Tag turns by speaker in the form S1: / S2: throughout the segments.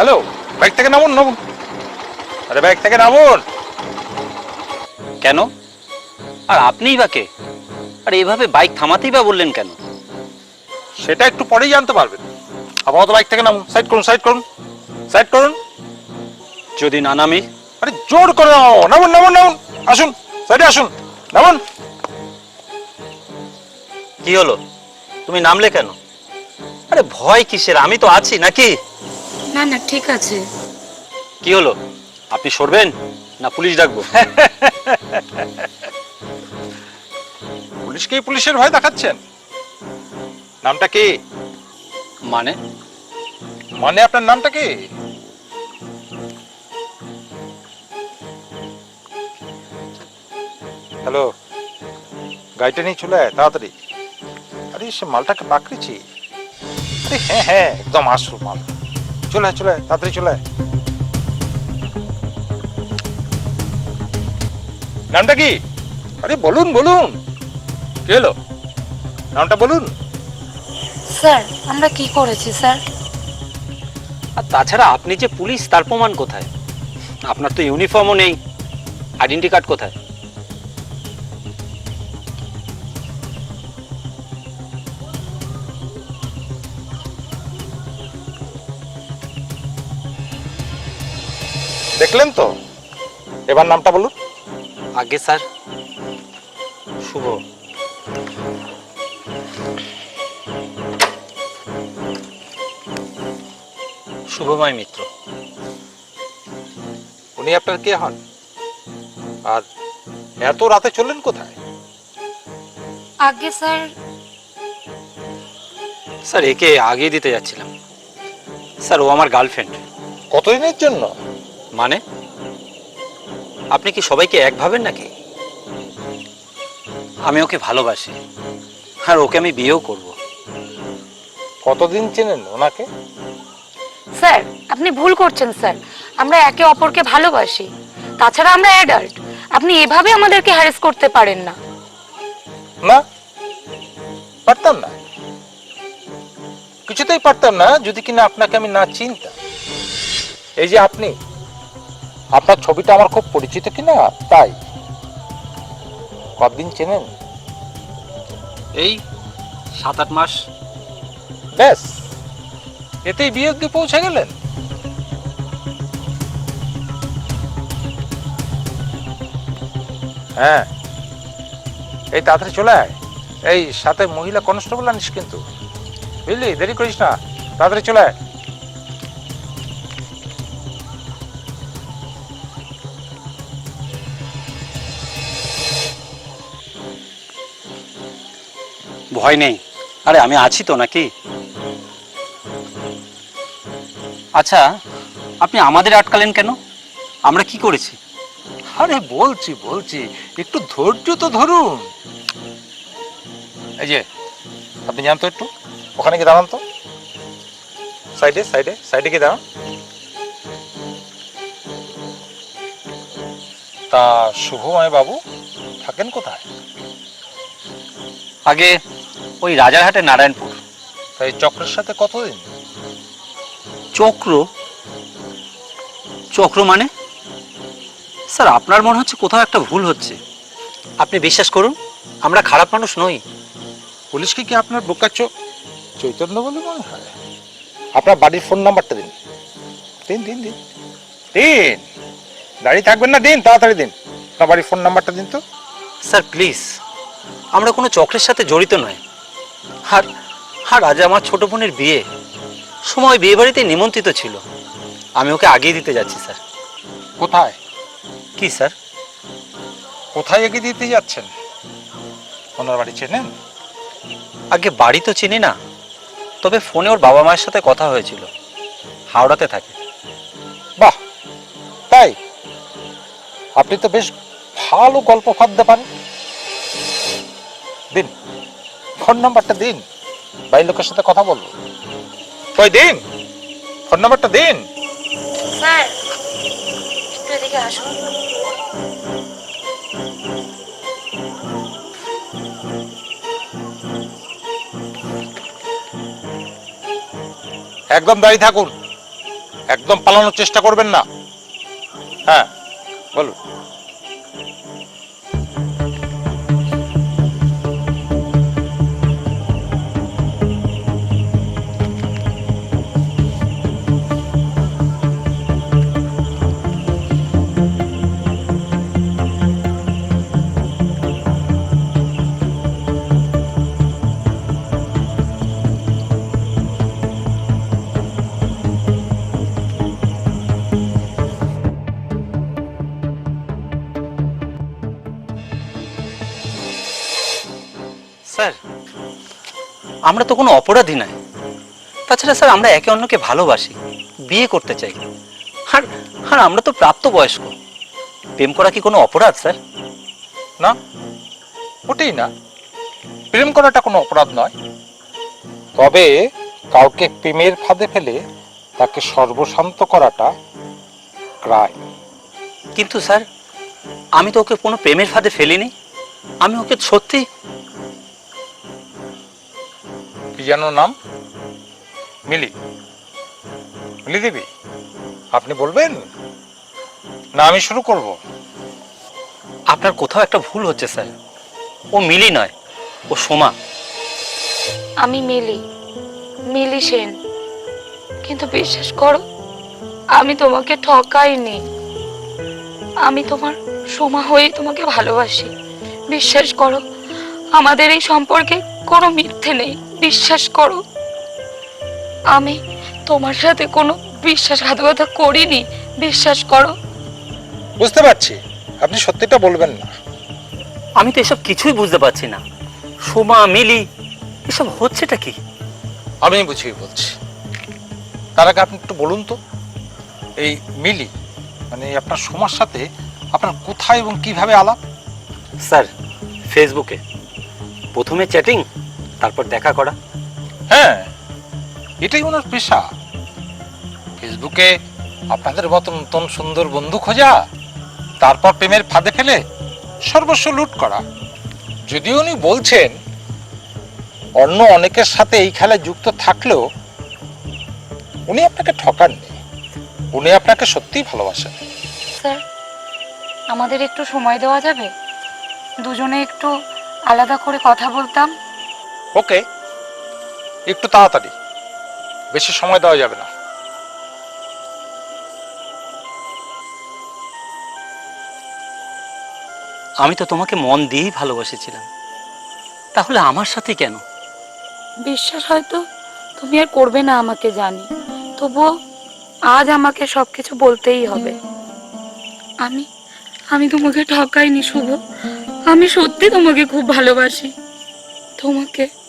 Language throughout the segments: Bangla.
S1: হ্যালো বাইক থেকে নামুন নামুন। আরে বাইক থেকে নামুন।
S2: কেন? আর আপনিই বা কে? আর এভাবে বাইক থামাতেই বা বললেন কেন?
S1: সেটা একটু পরেই জানতে পারবেন। আপাতত বাইক থেকে নামুন সাইড করুন সাইড করুন সাইড করুন।
S2: যদি না নামি?
S1: আরে জোর করে নামো নামুন নামুন নামুন। আসুন সাইডে আসুন। নামুন।
S2: কি হলো? তুমি নামলে কেন? আরে ভয় কিসের? আমি তো আছি নাকি?
S3: না না ঠিক আছে।
S2: কি হলো? আপনি সরবেন? না পুলিশ ডাকবো?
S1: পুলিশকেই পুলিশের ভয় দেখাচ্ছেন? নামটা কি?
S2: মানে?
S1: মানে আপনার নামটা কি? হ্যালো গাড়িটা নিয়ে চলে আয় তাড়াতাড়ি। আরে সে মালটাকে পাকড়েছি। আরে হ্যাঁ হ্যাঁ একদম আসল মাল। চলে আয় চলে আয় তাড়াতাড়ি চলে আয়। নামটা কি? আরে বলুন বলুন। কি হলো নামটা বলুন।
S3: স্যার আমরা কি করেছি স্যার?
S2: আর তাছাড়া আপনি যে পুলিশ তার প্রমাণ কোথায়? আপনার তো ইউনিফর্মও নেই। আইডেন্টি কার্ড কোথায়?
S1: দেখলেন তো? এবার নামটা বলুন।
S2: আগে স্যার। শুভ। শুভময় মিত্র।
S1: উনি আপনার কে হন? আর এত রাতে চললেন কোথায়?
S3: আগে স্যার।
S2: স্যার একে আগিয়ে দিতে যাচ্ছিলাম। স্যার ও আমার গার্লফ্রেন্ড।
S1: কতদিনের জন্য?
S2: মানে? আপনি কি সবাইকে এক ভাবেন নাকি? আমি ওকে ভালোবাসি আর ওকে আমি বিয়েও করব।
S1: কতদিন চেনেন ওনাকে?
S3: স্যার আপনি ভুল করছেন স্যার। আমরা একে অপরকে ভালোবাসি তাছাড়া আমরা অ্যাডাল্ট আপনি এভাবে আমাদেরকে হ্যারেস করতে পারেন না।
S1: না পারতাম না। কিছুতেই পারতাম না যদি কিনা আপনাকে আমি না চিনতাম। এই যে আপনি আপনার ছবিটা আমার খুব পরিচিত কিনা? তাই। কতদিন চেনেন?
S2: এই সাত আট মাস।
S1: ব্যাস এতেই বিয়ে অব্দি পৌঁছে গেলেন? হ্যাঁ। এই তাড়াতাড়ি চলে আয়। এই সাথে মহিলা কনস্টেবল আনিস কিন্তু। বুঝলি? দেরি করিস না। তাড়াতাড়ি চলে আয়।
S2: ভয় নেই। আরে আমি আছি তো নাকি? আচ্ছা আপনি আমাদের আটকালেন কেন? আমরা কি করেছি?
S1: আরে বলছি বলছি একটু ধৈর্য তো ধরুন। এই যে আপনি জানতো একটু। ওখানে গিয়ে দাঁড়ান তো। সাইডে সাইডে সাইডে গিয়ে দাঁড়ান। তা শুভময় বাবু থাকেন কোথায়?
S2: আগে ওই রাজারহাটে নারায়ণপুর।
S1: তাই চক্রের সাথে কতদিন?
S2: চক্র? চক্র মানে? স্যার আপনার মনে হচ্ছে কোথাও একটা ভুল হচ্ছে। আপনি বিশ্বাস করুন আমরা খারাপ মানুষ নই।
S1: পুলিশকে কি আপনার বোকাচ্ছ চৈতন্য বলে মনে হয়? আপনার বাড়ির ফোন নাম্বারটা দিন। দিন দিন দিন। দিন! দাঁড়িয়ে থাকবেন না দিন তাড়াতাড়ি দিন। আপনার বাড়ির ফোন নাম্বারটা দিন তো।
S2: স্যার প্লিজ আমরা কোনো চক্রের সাথে জড়িত নয়। আর আর আজ আমার ছোট বোনের বিয়ে। সময় বিয়ে বাড়িতে নিমন্ত্রিত ছিল। আমি ওকে আগিয়ে দিতে যাচ্ছি স্যার।
S1: কোথায়?
S2: কি স্যার?
S1: কোথায় এগিয়ে দিতে যাচ্ছেন? ওনার বাড়ি চেনেন?
S2: আগে বাড়ি তো চিনি না তবে ফোনে ওর বাবা মায়ের সাথে কথা হয়েছিল। হাওড়াতে থাকে।
S1: বাহ তাই? আপনি তো বেশ ভালো গল্প ফাঁদতে পারেন। দিন ফোন নাম্বারটা দিন। বাড়ির লোকের সাথে কথা বলব। কই দিন? ফোন নাম্বারটা দিন।
S3: স্যার একটু এদিকে আসুন।
S1: একদম দাঁড়িয়ে থাকুন। একদম পালানোর চেষ্টা করবেন না। হ্যাঁ বলুন।
S2: আমরা তো কোনো অপরাধী নাই তাছাড়া স্যার আমরা একে অন্যকে ভালোবাসি বিয়ে করতে চাই। আর আর আমরা তো প্রাপ্তবয়স্ক। প্রেম করা কি কোনো অপরাধ স্যার?
S1: না ওটাই না। প্রেম করাটা কোনো অপরাধ নয়। তবে কাউকে প্রেমের ফাঁদে ফেলে তাকে সর্বশান্ত করাটা ক্রাইম।
S2: কিন্তু স্যার আমি তো ওকে কোনো প্রেমের ফাঁদে ফেলিনি। আমি ওকে সত্যি
S1: যেন নাম মিলি। মিলি দেবী আপনি বলবেন? না আমি শুরু করব।
S2: আপনার কোথাও একটা ভুল হচ্ছে স্যার। ও মিলি নয় ও সোমা।
S3: আমি মিলি মিলি সেন। কিন্তু বিশ্বাস করো আমি তোমাকে ঠকাইনি। আমি তোমার সোমা হয়েই তোমাকে ভালোবাসি। বিশ্বাস করো আমাদের এই সম্পর্কে কোনো মিথ্যে নেই। বিশ্বাস করো আমি তোমার সাথে কোনো বিশ্বাসঘাতকতা করিনি। বিশ্বাস করো।
S1: বুঝতে পারছি। আপনি সত্যিটা বলবেন না।
S2: আমি তো এসব কিছুই বুঝতে পারছি না। সোমা মিলি এসব হচ্ছেটা কি?
S1: আমি বুঝিয়ে বলছি। তার আগে আপনি একটু বলুন তো এই মিলি মানে আপনার সোমার সাথে আপনার কোথায় এবং কীভাবে আলাপ?
S2: স্যার ফেসবুকে। প্রথমে চ্যাটিং তারপর দেখা করা।
S1: হ্যাঁ এটাই ওনার পেশা। ফেসবুকে আপনাদের মতো নতুন সুন্দর বন্ধু খোঁজা তারপর প্রেমের ফাঁদে ফেলে সর্বস্ব লুট করা। যদিও উনি বলছেন অন্য অনেকের সাথে এই খেলায় যুক্ত থাকলেও উনি আপনাকে ঠকাননি। উনি আপনাকে সত্যিই ভালোবাসেন।
S3: স্যার আমাদের একটু সময় দেওয়া যাবে। দুজনে একটু আলাদা করে কথা বলতাম।
S1: ওকে একটু তাড়াতাড়ি। বেশি সময় দেওয়া যাবে না।
S2: আমি তো তোমাকে মন দিয়েই ভালোবাসেছিলাম। তাহলে আমার সাথে কেন?
S3: বিশ্বাস হয়তো তুমি আর করবে না আমাকে জানি। তবুও আজ আমাকে সবকিছু বলতেই হবে। আমি আমি তোমাকে ঠকাইনি শুভ। আমি সত্যি তোমাকে খুব ভালোবাসি। তোমাকে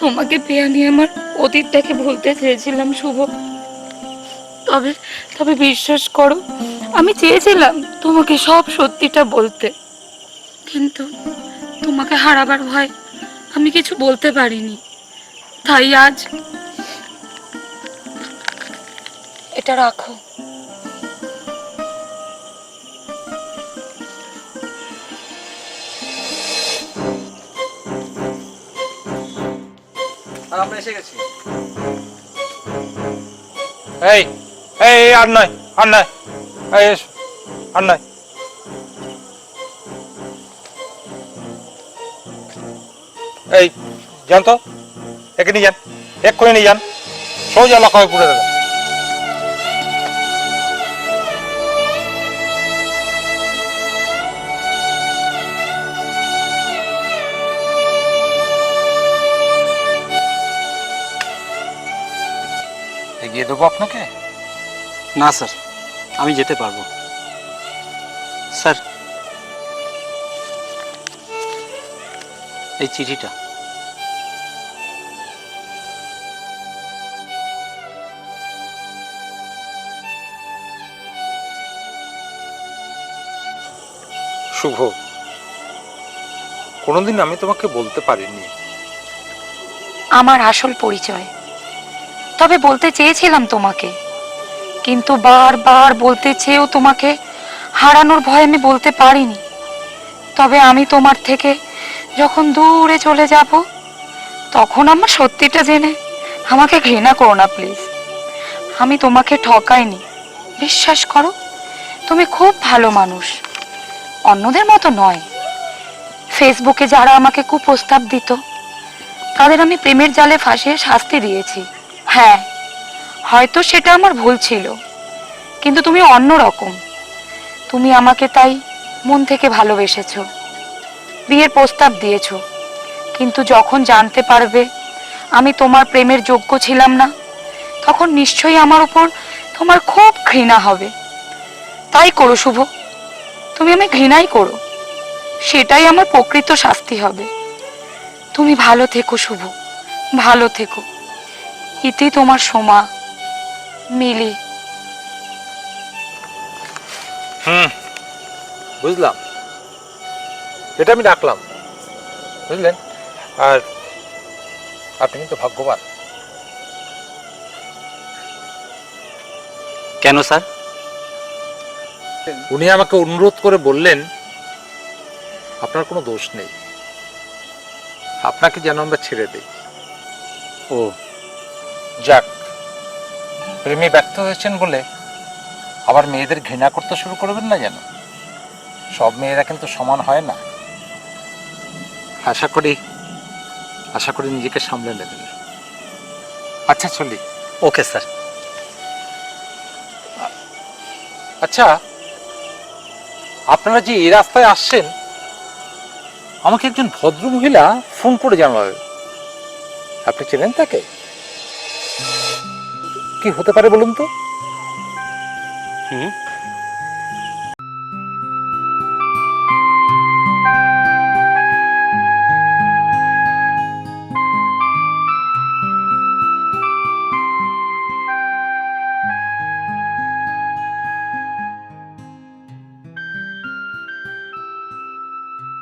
S3: তোমাকে পেয়ে আমি আমার অতীতটাকে ভুলতে চেয়েছিলাম, শুভ। তবে তবে বিশ্বাস করো, আমি চেয়েছিলাম তোমাকে সব সত্যিটা বলতে। কিন্তু তোমাকে হারাবার ভয় আমি কিছু বলতে পারিনি। তাই আজ এটা রাখো।
S1: এই এই আর নয় আর নয়। এই আর নয়। এই, যান তো, একে নিয়ে যান, এক্ষুনি নিয়ে যান। সোজা লকায় পুড়ে দেবেন এগিয়ে দেবো আপনাকে?
S2: না স্যার। আমি যেতে পারব। স্যার। এই চিঠিটা।
S1: শুভ। কোনোদিন আমি তোমাকে বলতে পারিনি।
S3: আমার আসল পরিচয়। তবে বলতে চেয়েছিলাম তোমাকে। কিন্তু বারবার বলতে চেয়েও তোমাকে হারানোর ভয় আমি বলতে পারিনি। তবে আমি তোমার থেকে যখন দূরে চলে যাব, তখন আমার সত্যিটা জেনে আমাকে ঘৃণা করো না, প্লিজ। আমি তোমাকে ঠকাইনি। বিশ্বাস করো, তুমি খুব ভালো মানুষ। অন্যদের মতো নয়। ফেসবুকে যারা আমাকে কুপ্রস্তাব দিত, তাদের আমি প্রেমের জালে ফাঁসিয়ে শাস্তি দিয়েছি। হ্যাঁ হয়তো সেটা আমার ভুল ছিল, কিন্তু তুমি অন্য রকম। তুমি আমাকে তাই মন থেকে ভালোবেসেছ, বিয়ের প্রস্তাব দিয়েছ, কিন্তু যখন জানতে পারবে আমি তোমার প্রেমের যোগ্য ছিলাম না, তখন নিশ্চয়ই আমার উপর তোমার খুব ঘৃণা হবে। তাই করো শুভ, তুমি আমি ঘৃণাই করো, সেটাই আমার প্রকৃত শাস্তি হবে। তুমি ভালো থেকো শুভ, ভালো থেকো। ইতি তোমার সোমা মিলি।
S1: হুম। বুঝলাম। এটা আমি ডাকলাম। বুঝলেন? আর আপনি কিন্তু ভাগ্যবান।
S2: কেন স্যার?
S1: উনি আমাকে অনুরোধ করে বললেন আপনার কোনো দোষ নেই। আপনাকে যেন আমরা ছেড়ে দিই।
S2: ও
S1: যাক প্রেমে ব্যর্থ হয়েছেন বলে আবার মেয়েদের ঘৃণা করতে শুরু করবেন না যেন? সব মেয়েরা কিন্তু সমান হয় না। আশা করি আশা করি নিজেকে সামলে নেবেন। আচ্ছা চলি।
S2: Okay sir.
S1: আচ্ছা আপনারা যে এই রাস্তায় আসছেন আমাকে একজন ভদ্র মহিলা ফোন করে জানাবে। আপনি চেনেন তাকে? কি হতে পারে বলুন তো?
S2: হুম?